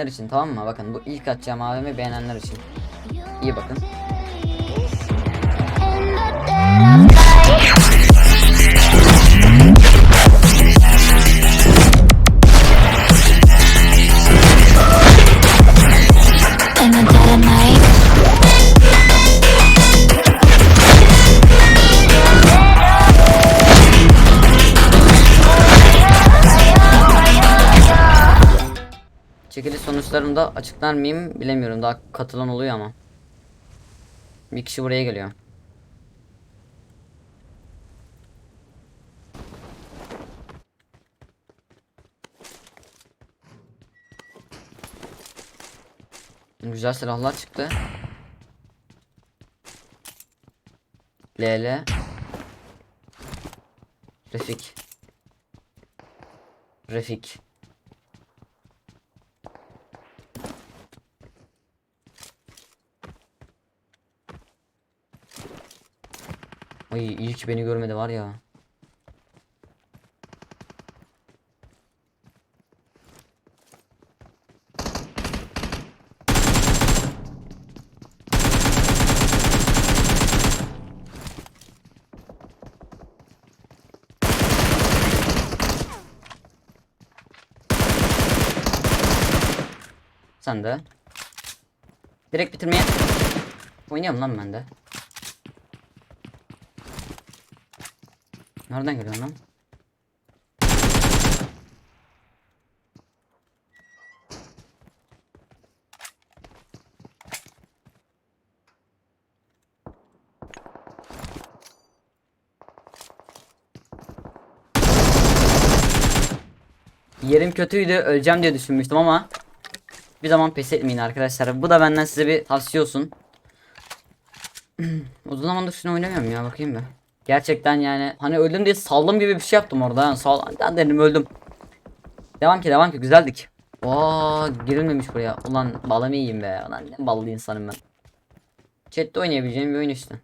için tamam mı? Bakın bu ilk atacağım AVM beğenenler için. İyi bakın. Çekiliş sonuçlarını da açıklar mıyım bilemiyorum. Daha katılan oluyor ama. Bir kişi buraya geliyor. Güzel silahlar çıktı. LL Refik Refik Ay iyi beni görmedi var ya. Sen de. Direkt bitirmeye. Oynuyorum lan ben de. Nereden geliyorsun lan? Yerim kötüydü, öleceğim diye düşünmüştüm ama bir zaman pes etmeyin arkadaşlar. Bu da benden size bir tavsiye olsun. Uzun zamandır şunu oynamıyorum ya bakayım bir. Gerçekten yani hani öldüm diye saldım gibi bir şey yaptım orada. Yani sal ben dedim öldüm. Devam ki devam ki güzeldik. Oo girilmemiş buraya. Ulan balımı yiyeyim be. Ulan ne ballı insanım ben. Chat'te oynayabileceğim bir oyun işte.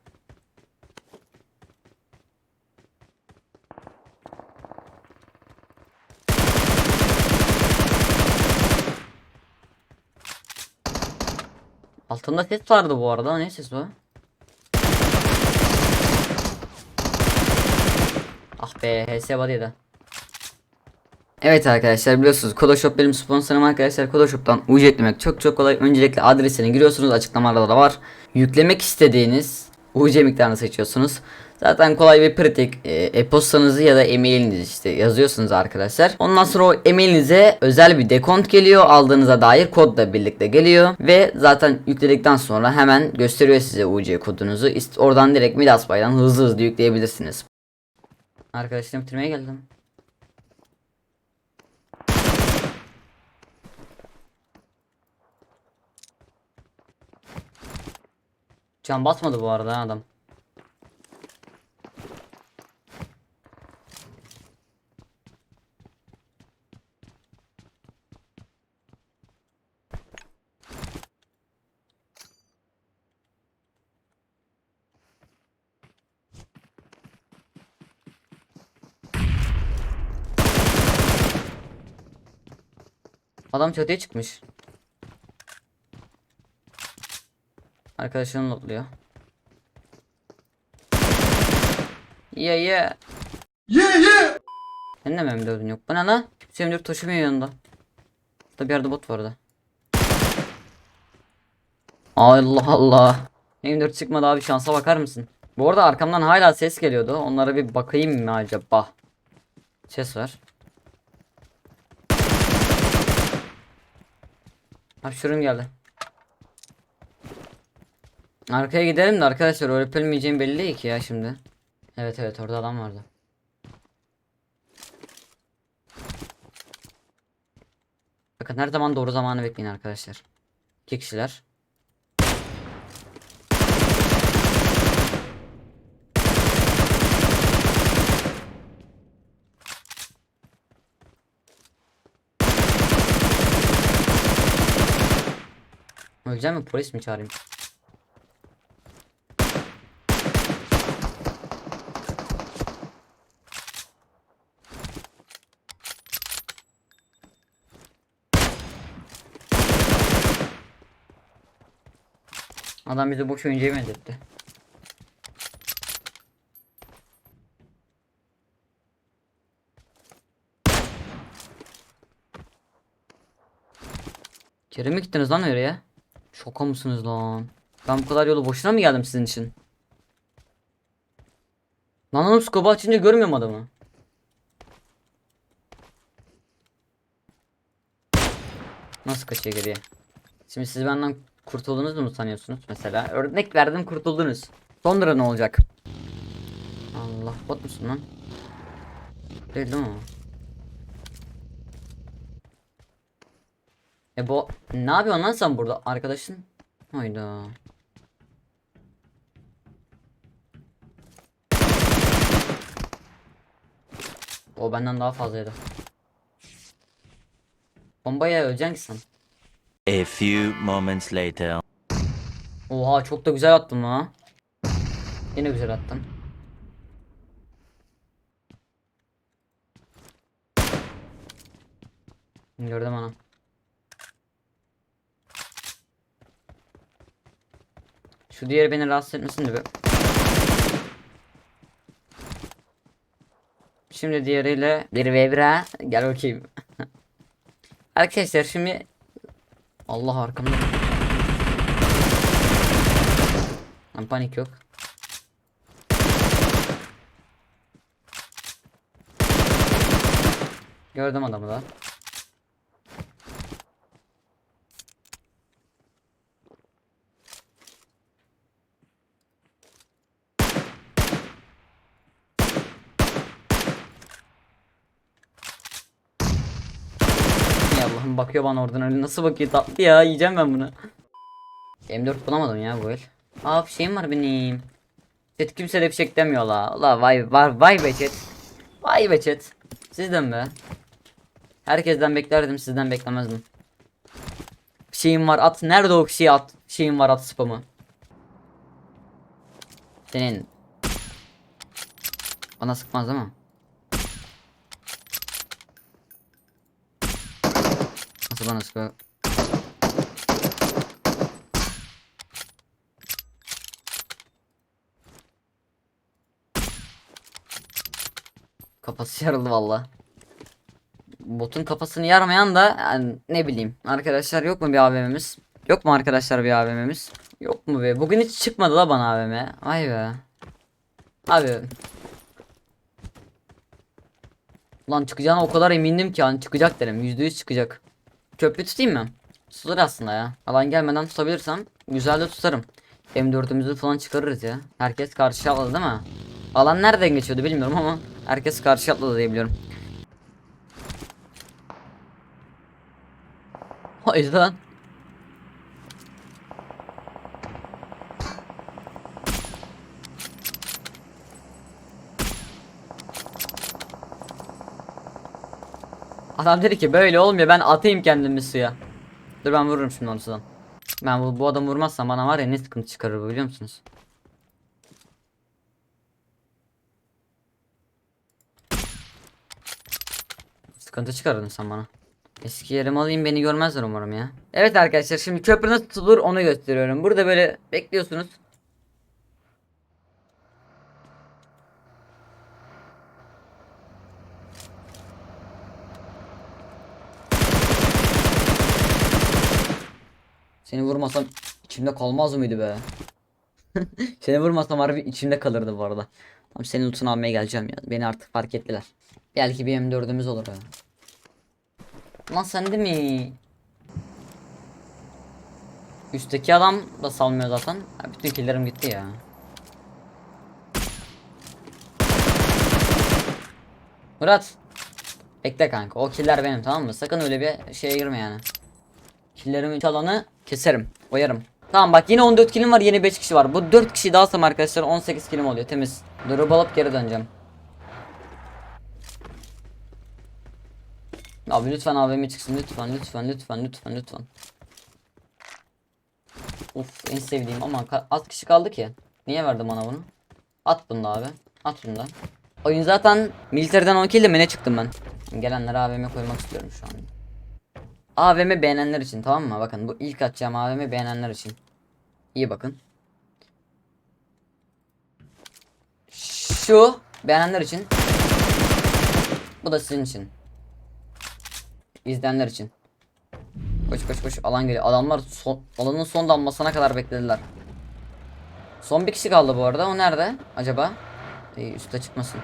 Altında ses vardı bu arada. Ne ses o? Ah be HS body'de. Evet arkadaşlar biliyorsunuz Kodoshop benim sponsorum arkadaşlar Kodoshop'tan UC eklemek çok çok kolay. Öncelikle adresine giriyorsunuz açıklamalarda da var. Yüklemek istediğiniz UC miktarını seçiyorsunuz. Zaten kolay ve pratik e, e-postanızı ya da e-mailinizi işte yazıyorsunuz arkadaşlar. Ondan sonra o e-mailinize özel bir dekont geliyor. Aldığınıza dair kodla birlikte geliyor. Ve zaten yükledikten sonra hemen gösteriyor size UC kodunuzu. Oradan direkt Midas Pay'dan hızlı hızlı yükleyebilirsiniz. Arkadaşlarım bitirmeye geldim. Can basmadı bu arada adam. Adam çatıya çıkmış. Arkadaşını notluyor. Yeah yeah. Yeah yeah. Senin de mi M4'ün yok? Bu ne lan? Kimse M4 taşımıyor yanında. Burada bir yerde bot vardı. Allah Allah. M4 çıkmadı abi şansa bakar mısın? Bu arada arkamdan hala ses geliyordu. Onlara bir bakayım mı acaba? Ses var. Hapşırım geldi. Arkaya gidelim de arkadaşlar öyle ölmeyeceğim belli değil ki ya şimdi. Evet evet orada adam vardı. Bakın her zaman doğru zamanı bekleyin arkadaşlar. İki kişiler. Öleceğim mi? Polis mi çağırayım? Adam bizi boş oyuncuya benzetti. Geri mi gittiniz lan oraya? Şoka mısınız lan? Ben bu kadar yolu boşuna mı geldim sizin için? Lan oğlum scope'u açınca görmüyorum adamı. Nasıl kaçıyor geriye? Şimdi siz benden kurtuldunuz mu sanıyorsunuz mesela? Örnek verdim kurtuldunuz. Sonra ne olacak? Allah bot musun lan? Değil değil mi? E bu ne yapıyorsun lan sen burada arkadaşın? Hayda. O benden daha fazlaydı. Bombaya öleceksin ki sen. A few moments later. Oha çok da güzel attım ha. Yine güzel attım. Gördüm ana. Şu diğeri beni rahatsız etmesin de be. Şimdi diğeriyle bir vebra gel bakayım. Arkadaşlar şimdi Allah arkamda. Lan panik yok. Gördüm adamı da. Ya Allah'ım bakıyor bana oradan öyle nasıl bakıyor tatlı ya yiyeceğim ben bunu. M4 bulamadım ya bu el. Aa şeyim var benim. Chat kimse de fişek demiyor la. La vay var vay be chat. Vay be chat. Sizden be. Herkesten beklerdim sizden beklemezdim. Şeyim var at. Nerede o şeyi at? Şeyim var at spamı. Senin. Bana sıkmaz değil mi? Nasıl bana sıkıyor? Kafası yarıldı valla. Botun kafasını yarmayan da yani ne bileyim. Arkadaşlar yok mu bir AVM'miz? Yok mu arkadaşlar bir AVM'miz? Yok mu be? Bugün hiç çıkmadı la bana AVM. Vay be. Abi. Lan çıkacağına o kadar emindim ki hani çıkacak derim. %100 çıkacak. Köprü tutayım mı? Tutulur aslında ya. Alan gelmeden tutabilirsem güzel de tutarım. M4'ümüzü falan çıkarırız ya. Herkes karşı atladı değil mi? Alan nereden geçiyordu bilmiyorum ama herkes karşı atladı diye biliyorum. O yüzden Adam dedi ki böyle olmuyor ben atayım kendimi suya. Dur ben vururum şimdi onu sudan. Ben bu, bu adam vurmazsam bana var ya ne sıkıntı çıkarır bu biliyor musunuz? Sıkıntı çıkarırdın sen bana. Eski yerimi alayım beni görmezler umarım ya. Evet arkadaşlar şimdi köprü nasıl tutulur onu gösteriyorum. Burada böyle bekliyorsunuz. Seni vurmasam içimde kalmaz mıydı be? Seni vurmasam harbi içimde kalırdı bu arada. Tamam senin lootunu almaya geleceğim ya. Beni artık fark ettiler. Belki bir M4'ümüz olur ya. Lan sen de mi? Üstteki adam da salmıyor zaten. Ha, bütün killerim gitti ya. Murat. Bekle kanka. O killer benim tamam mı? Sakın öyle bir şeye girme yani. Killerimi çalanı keserim. Oyarım. Tamam bak yine 14 kilim var yeni 5 kişi var. Bu 4 kişi daha alsam arkadaşlar 18 kilim oluyor temiz. Durup alıp geri döneceğim. Abi lütfen AVM çıksın lütfen lütfen lütfen lütfen lütfen. Of en sevdiğim ama az kişi kaldı ki. Niye verdi bana bunu? At bunu abi. At bunu da. Oyun zaten militerden 10 kill mi ne çıktım ben. Gelenlere AVM koymak istiyorum şu an. AVM beğenenler için tamam mı? Bakın bu ilk atacağım AVM beğenenler için. İyi bakın. Şu beğenenler için. Bu da sizin için. İzleyenler için. Koş koş koş alan geliyor. Adamlar son, alanın son damlasına kadar beklediler. Son bir kişi kaldı bu arada. O nerede acaba? İyi üste çıkmasın.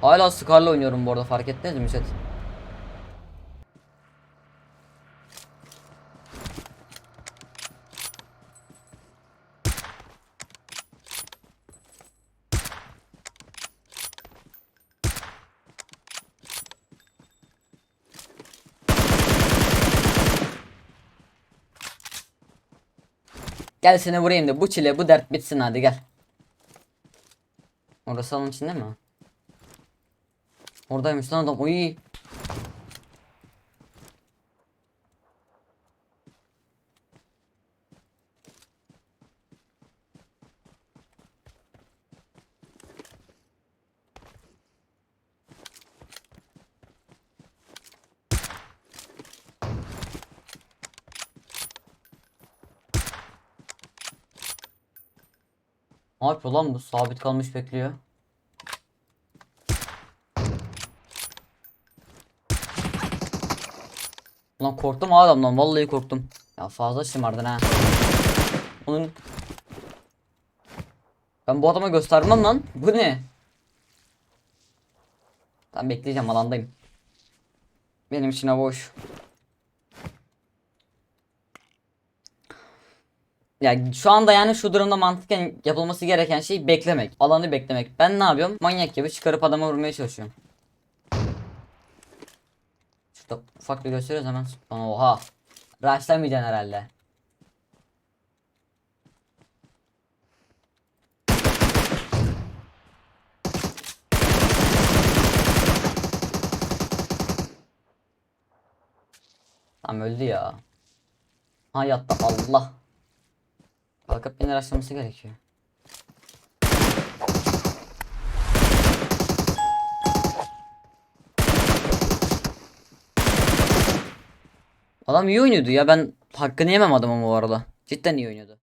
Hala Scar'la oynuyorum bu arada fark ettiniz mi chat? Gel seni vurayım da bu çile bu dert bitsin hadi gel. Orası alanın içinde mi? Oradaymış lan adam. Uy. Ne yapıyor lan bu? Sabit kalmış bekliyor. Lan korktum adamdan vallahi korktum. Ya fazla şımardın ha. Onun Ben bu adama göstermem lan. Bu ne? Ben bekleyeceğim alandayım. Benim için boş. Ya şu anda yani şu durumda mantıken yapılması gereken şey beklemek. Alanı beklemek. Ben ne yapıyorum? Manyak gibi çıkarıp adamı vurmaya çalışıyorum. Şurada ufak bir gösteriyoruz hemen. Oha. Rushlamayacaksın herhalde. Tam öldü ya. Ha yattı Allah. Kalkıp beni rushlaması gerekiyor. Adam iyi oynuyordu ya ben hakkını yemem adamın bu arada. Cidden iyi oynuyordu.